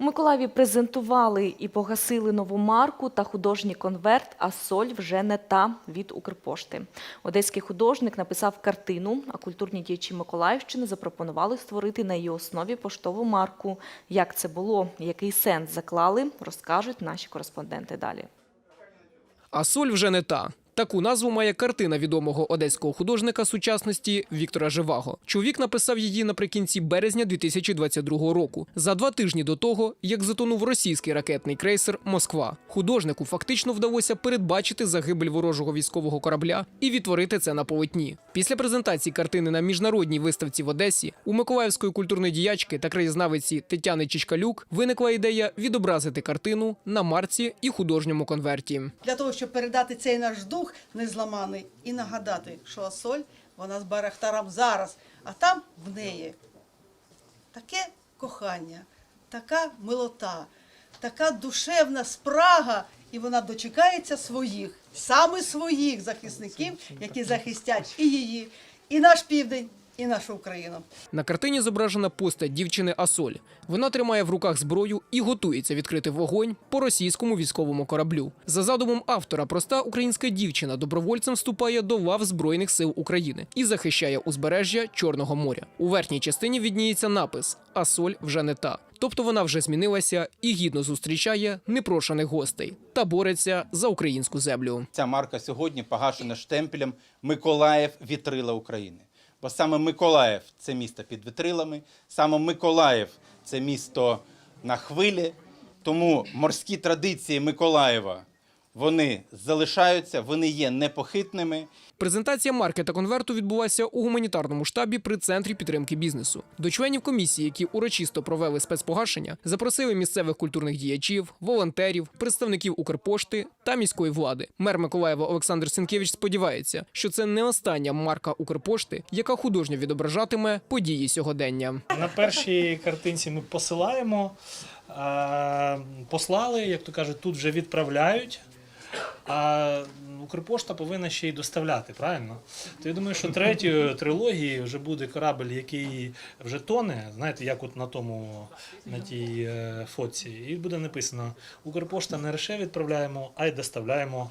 Миколаєві презентували і погасили нову марку та художній конверт «А соль вже не та» від Укрпошти. Одеський художник написав картину, а культурні діячі Миколаївщини запропонували створити на її основі поштову марку. Як це було, який сенс заклали, розкажуть наші кореспонденти далі. А соль вже не та. Таку назву має картина відомого одеського художника сучасності Віктора Живаго. Чоловік написав її наприкінці березня 2022 року, за два тижні до того, як затонув російський ракетний крейсер Москва. Художнику фактично вдалося передбачити загибель ворожого військового корабля і відтворити це на полотні. Після презентації картини на міжнародній виставці в Одесі у миколаївської культурної діячки та краєзнавиці Тетяни Чичкалюк виникла ідея відобразити картину на марці і художньому конверті. для того, щоб передати цей наш дух незламаний. І нагадати, що Асоль, вона з Барахтаром зараз, а там в неї таке кохання, така милота, така душевна спрага, і вона дочекається своїх, саме своїх захисників, які захистять і її, і наш південь, і нашу Україну. На картині зображена постать дівчини Асоль. Вона тримає в руках зброю і готується відкрити вогонь по російському військовому кораблю. За задумом автора, проста українська дівчина добровольцем вступає до лав Збройних сил України і захищає узбережжя Чорного моря. У верхній частині відніється напис Асоль вже не та. Тобто вона вже змінилася і гідно зустрічає непрошених гостей та бореться за українську землю. Ця марка сьогодні погашена штемпелем Миколаїв вітрила України. Бо саме Миколаїв це місто під вітрилами, саме Миколаїв це місто на хвилі. Тому морські традиції Миколаєва вони залишаються, вони є непохитними. Презентація марки та конверту відбулася у гуманітарному штабі при центрі підтримки бізнесу. До членів комісії, які урочисто провели спецпогашення, запросили місцевих культурних діячів, волонтерів, представників Укрпошти та міської влади. Мер Миколаєва Олександр Сінкевич сподівається, що це не остання марка Укрпошти, яка художньо відображатиме події сьогодення. На першій картинці ми посилаємо, послали, як то кажуть, тут вже відправляють. А Укрпошта повинна ще й доставляти, правильно? То я думаю, що третьою трилогією вже буде корабль, який вже тоне, знаєте, як от на тому на тій е, фотці, і буде написано: Укрпошта не лише відправляємо, а й доставляємо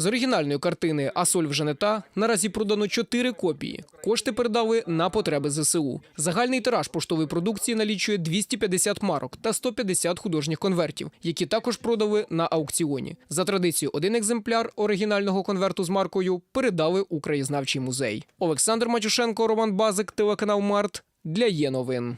З оригінальної картини «А соль вже не та» наразі продано чотири копії. Кошти передали на потреби ЗСУ. Загальний тираж поштової продукції налічує 250 марок та 150 художніх конвертів, які також продали на аукціоні. За традицією, один екземпляр оригінального конверту з маркою передали у краєзнавчий музей. Олександр Матюшенко, Роман Базик, телеканал Март для є новин.